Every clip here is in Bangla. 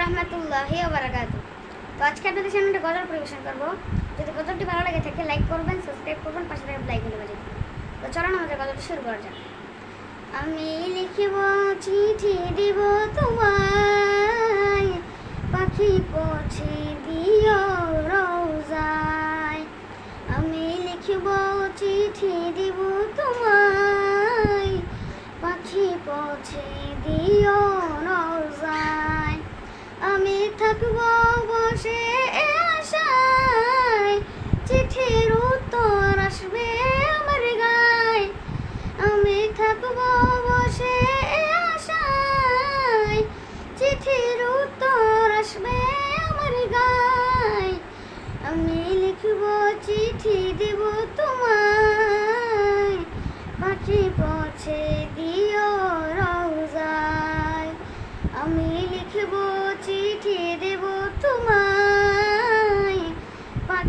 রহমতুল্লাহি ওবারাকাত তো আজকে আপনাদের সামনে একটা গজল পরিবেশন করব। যদি গজলটি ভালো লাগে থাকে লাইক করবেন সাবস্ক্রাইব করবেন, পাশে থাকা লাইক দিতে পারেন তো চলো না আমাদের গজলটি শুরু করা যাক। আমি লিখিব, চিঠি দিব তোমায়। পাখি পৌঁছে দিও রোজায়। আমি লিখিব, চিঠি চিঠির উত্তর আসবে আমার গায়। আমি থাকব বসে আশায়। চিঠির উত্তর আসবে আমার গায়। আমি লিখব চিঠি দেব তোমায়। পাখি পৌঁছে দিও রোজায় আমি লিখব চিঠি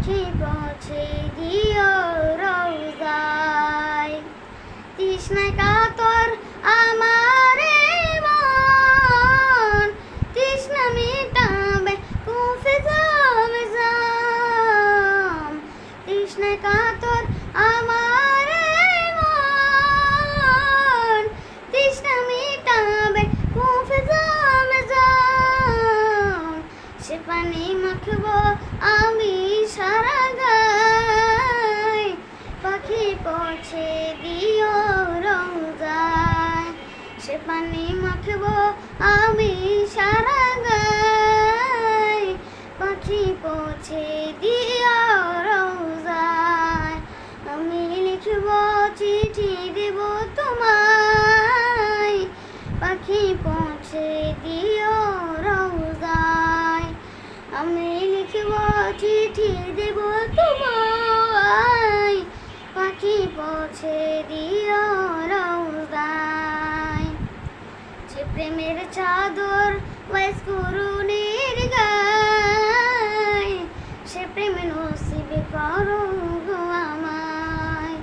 পাখি পৌঁছে দিও রোজায় তৃষ্ণায় কাতর সে পানি মাখবো আমি সারা গায়। পাখি পৌঁছে দিও রোজায়। আমি লিখব চিঠি দেব তোমায়। পাখি পৌঁছে দিও রোজায়। আমি লিখব চিঠি দেব তোমায়। পাখি পৌঁছে প্রেমের চাদর ওয়াইস করুণের গায়, সে প্রেমে নসিবে করো আমায়।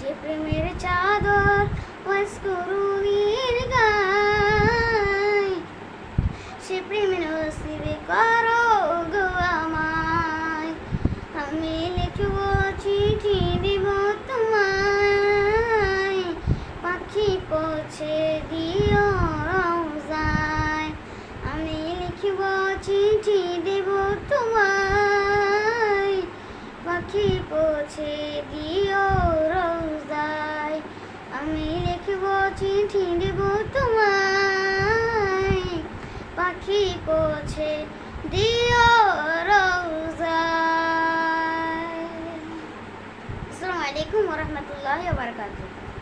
যে প্রেমের চাদর ওয়াইস করুণের গায়, সে প্রেমে নসিবে করো আমায়। আমি লিখব চিঠি দিব তোমায়, পাখি পৌঁছে দিও পৌঁছে দিও রোজায় আসসালামু আলাইকুম ওরহমতুল্লাহি বারাকাতুহু।